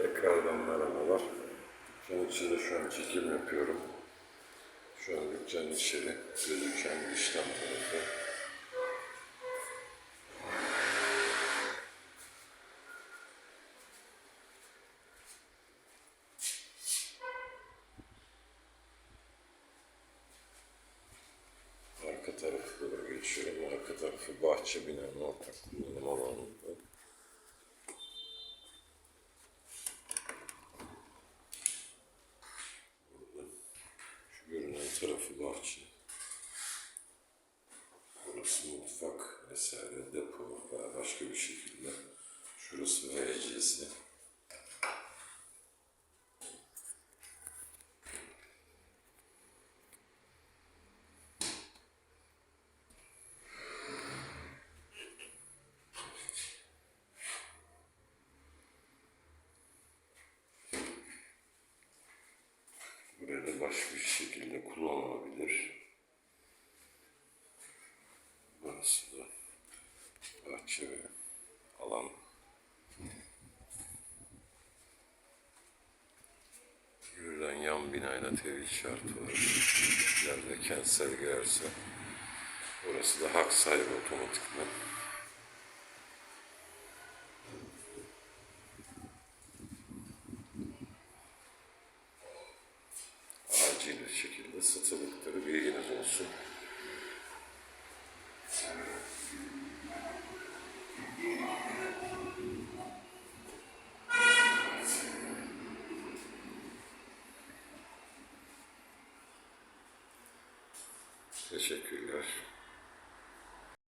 Tekrardan merhabalar. Dükkan içinde şu an çekim yapıyorum. Şu an dükkanın içeri gözüken işlem tarafı. Arka tarafı doğru geçiyorum. Arka tarafı bahçe binanın ortak kullanım alanında. Şu görünen bahçe. Burası mutfak vesaire depo veya başka bir şekilde. Başka bir şekilde kullanılabilir. Burası da bahçe ve alan. Görülen yan binayla tevhid şartı var. İleride kentsel girerse. Burası da hak sahibi otomatikman. acil bir şekilde satılıkları bilginiz olsun. Teşekkürler.